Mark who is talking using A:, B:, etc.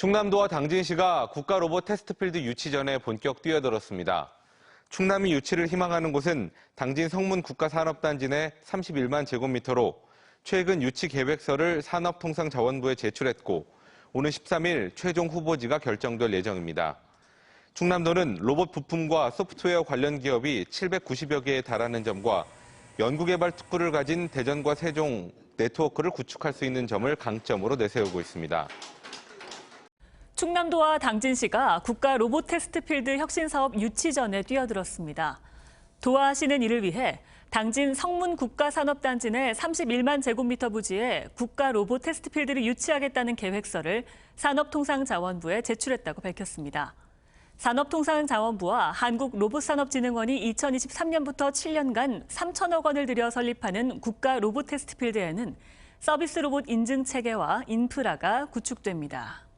A: 충남도와 당진시가 국가 로봇 테스트필드 유치 전에 본격 뛰어들었습니다. 충남이 유치를 희망하는 곳은 당진 성문 국가산업단지 내 31만 제곱미터로 최근 유치 계획서를 산업통상자원부에 제출했고 오는 13일 최종 후보지가 결정될 예정입니다. 충남도는 로봇 부품과 소프트웨어 관련 기업이 790여 개에 달하는 점과 연구개발 특구를 가진 대전과 세종 네트워크를 구축할 수 있는 점을 강점으로 내세우고 있습니다.
B: 충남도와 당진시가 국가 로봇 테스트 필드 혁신 사업 유치전에 뛰어들었습니다. 도와하시는 이를 위해 당진 성문 국가산업단지 내 31만 제곱미터 부지에 국가 로봇 테스트 필드를 유치하겠다는 계획서를 산업통상자원부에 제출했다고 밝혔습니다. 산업통상자원부와 한국로봇산업진흥원이 2023년부터 7년간 3천억 원을 들여 설립하는 국가 로봇 테스트 필드에는 서비스 로봇 인증 체계와 인프라가 구축됩니다.